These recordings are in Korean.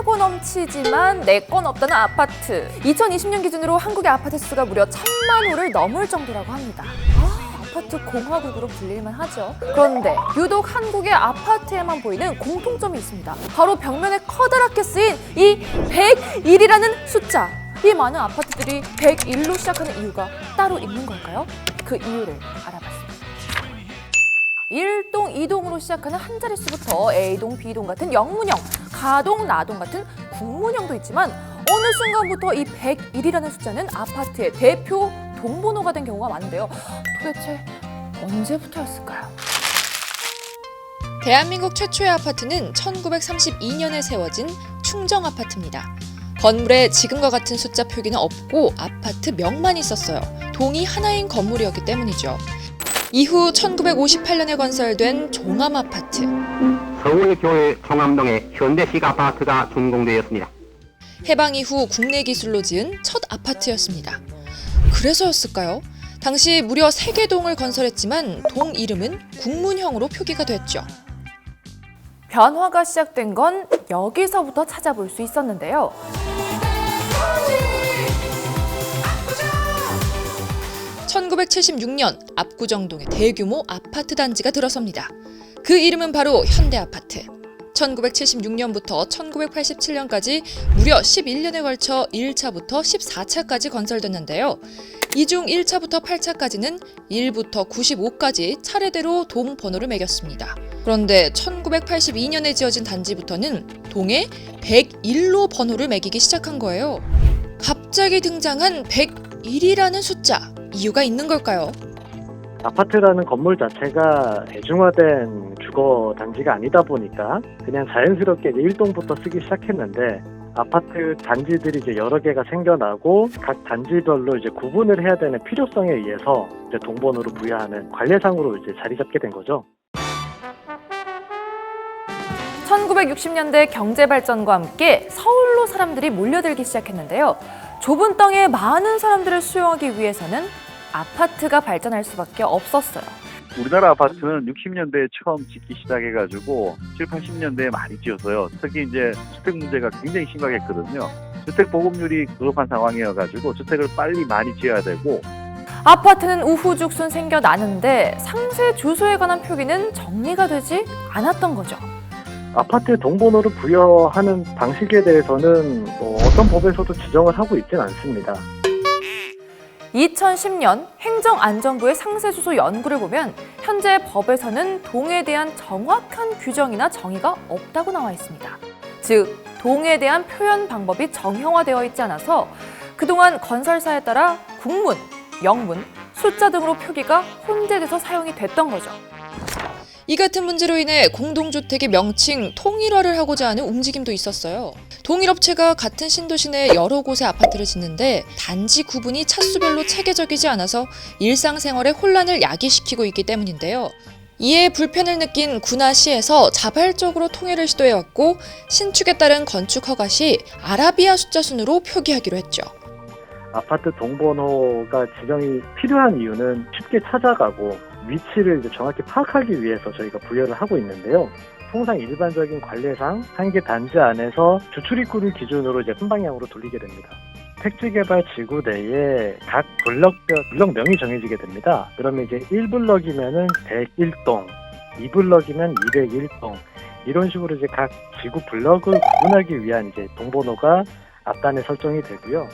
차고 넘치지만 내 건 없다는 아파트. 2020년 기준으로 한국의 아파트 수가 무려 천만 호를 넘을 정도라고 합니다. 아, 아파트 공화국으로 불릴만 하죠. 그런데 유독 한국의 아파트에만 보이는 공통점이 있습니다. 바로 벽면에 커다랗게 쓰인 이 101이라는 숫자. 이 많은 아파트들이 101로 시작하는 이유가 따로 있는 걸까요? 그 이유를 알아봤습니다. 1동, 2동으로 시작하는 한 자릿수부터 A동, B동 같은 영문형, 가동, 나동 같은 국문형도 있지만 어느 순간부터 이 101이라는 숫자는 아파트의 대표 동번호가 된 경우가 많은데요. 도대체 언제부터였을까요? 대한민국 최초의 아파트는 1932년에 세워진 충정 아파트입니다. 건물에 지금과 같은 숫자 표기는 없고 아파트 명만 있었어요. 동이 하나인 건물이었기 때문이죠. 이후 1958년에 건설된 종암 아파트. 서울교회 종암동에 현대식 아파트가 준공되었습니다. 해방 이후 국내 기술로 지은 첫 아파트였습니다. 그래서였을까요? 당시 무려 3개 동을 건설했지만 동 이름은 국문형으로 표기가 됐죠. 변화가 시작된 건 여기서부터 찾아볼 수 있었는데요. 1976년 압구정동에 대규모 아파트 단지가 들어섭니다. 그 이름은 바로 현대아파트. 1976년부터 1987년까지 무려 11년에 걸쳐 1차부터 14차까지 건설됐는데요. 이 중 1차부터 8차까지는 1부터 95까지 차례대로 동 번호를 매겼습니다. 그런데 1982년에 지어진 단지부터는 동에 101로 번호를 매기기 시작한 거예요. 갑자기 등장한 101이라는 숫자. 이유가 있는 걸까요? 아파트라는 건물 자체가 대중화된 주거 단지가 아니다 보니까 그냥 자연스럽게 이제 1동부터 쓰기 시작했는데 아파트 단지들이 이제 여러 개가 생겨나고 각 단지별로 이제 구분을 해야 되는 필요성에 의해서 이제 동번호를 부여하는 관례상으로 이제 자리 잡게 된 거죠. 1960년대 경제 발전과 함께 서울로 사람들이 몰려들기 시작했는데요. 좁은 땅에 많은 사람들을 수용하기 위해서는 아파트가 발전할 수밖에 없었어요. 우리나라 아파트는 60년대에 처음 짓기 시작해가지고 7, 80년대에 많이 지었어요. 특히 이제 주택 문제가 굉장히 심각했거든요. 주택 보급률이 급한 상황이어가지고 주택을 빨리 많이 지어야 되고 아파트는 우후죽순 생겨나는데 상세 주소에 관한 표기는 정리가 되지 않았던 거죠. 아파트 동번호를 부여하는 방식에 대해서는 뭐 어떤 법에서도 지정을 하고 있지는 않습니다. 2010년 행정안전부의 상세주소 연구를 보면 현재 법에서는 동에 대한 정확한 규정이나 정의가 없다고 나와 있습니다. 즉, 동에 대한 표현 방법이 정형화되어 있지 않아서 그동안 건설사에 따라 국문, 영문, 숫자 등으로 표기가 혼재돼서 사용이 됐던 거죠. 이 같은 문제로 인해 공동주택의 명칭 통일화를 하고자 하는 움직임도 있었어요. 동일업체가 같은 신도시 내 여러 곳에 아파트를 짓는데 단지 구분이 차수별로 체계적이지 않아서 일상생활에 혼란을 야기시키고 있기 때문인데요. 이에 불편을 느낀 군화시에서 자발적으로 통일을 시도해왔고 신축에 따른 건축 허가 시 아라비아 숫자 순으로 표기하기로 했죠. 아파트 동번호가 지정이 필요한 이유는 쉽게 찾아가고 위치를 이제 정확히 파악하기 위해서 저희가 부여를 하고 있는데요. 통상 일반적인 관례상 한 개 단지 안에서 주출 입구를 기준으로 이제 한 방향으로 돌리게 됩니다. 택지 개발 지구 내에 각 블럭별 블럭명이 정해지게 됩니다. 그러면 이제 1블럭이면은 101동, 2블럭이면 201동 이런 식으로 이제 각 지구 블럭을 구분하기 위한 이제 동번호가 앞단에 설정이 되고요.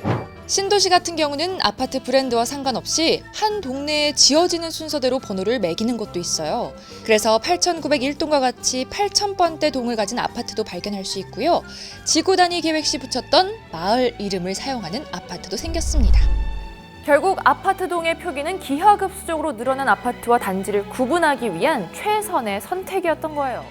신도시 같은 경우는 아파트 브랜드와 상관없이 한 동네에 지어지는 순서대로 번호를 매기는 곳도 있어요. 그래서 8901동과 같이 8000번대 동을 가진 아파트도 발견할 수 있고요. 지구 단위 계획 시 붙였던 마을 이름을 사용하는 아파트도 생겼습니다. 결국 아파트 동의 표기는 기하급수적으로 늘어난 아파트와 단지를 구분하기 위한 최선의 선택이었던 거예요.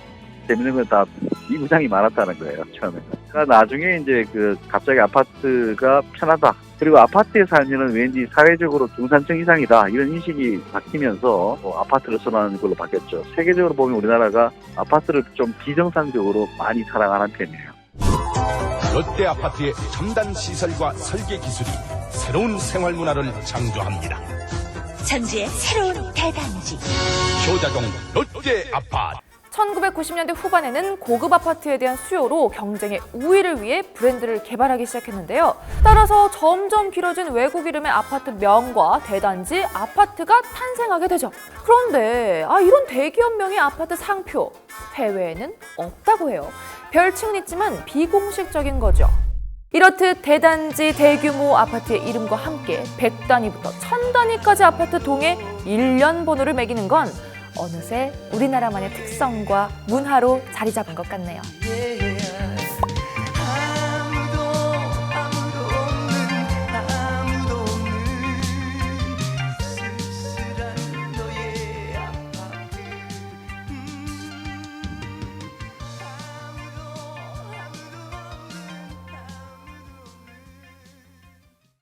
재밌는 건 다 이구장이 많았다는 거예요 처음에. 그러니까 나중에 이제 그 갑자기 아파트가 편하다. 그리고 아파트에 살면은 왠지 사회적으로 중산층 이상이다 이런 인식이 바뀌면서 뭐 아파트를 선호하는 걸로 바뀌었죠. 세계적으로 보면 우리나라가 아파트를 좀 비정상적으로 많이 사랑하는 편이에요. 롯데 아파트의 첨단 시설과 설계 기술이 새로운 생활 문화를 창조합니다. 전주의 새로운 대단지 효자동 롯데 아파트. 1990년대 후반에는 고급 아파트에 대한 수요로 경쟁의 우위를 위해 브랜드를 개발하기 시작했는데요. 따라서 점점 길어진 외국 이름의 아파트 명과 대단지 아파트가 탄생하게 되죠. 그런데 아 이런 대기업명의 아파트 상표 해외에는 없다고 해요. 별칭은 있지만 비공식적인 거죠. 이렇듯 대단지 대규모 아파트의 이름과 함께 100단위부터 1000단위까지 아파트 동에 일련 번호를 매기는 건 어느새 우리나라만의 특성과 문화로 자리 잡은 것 같네요.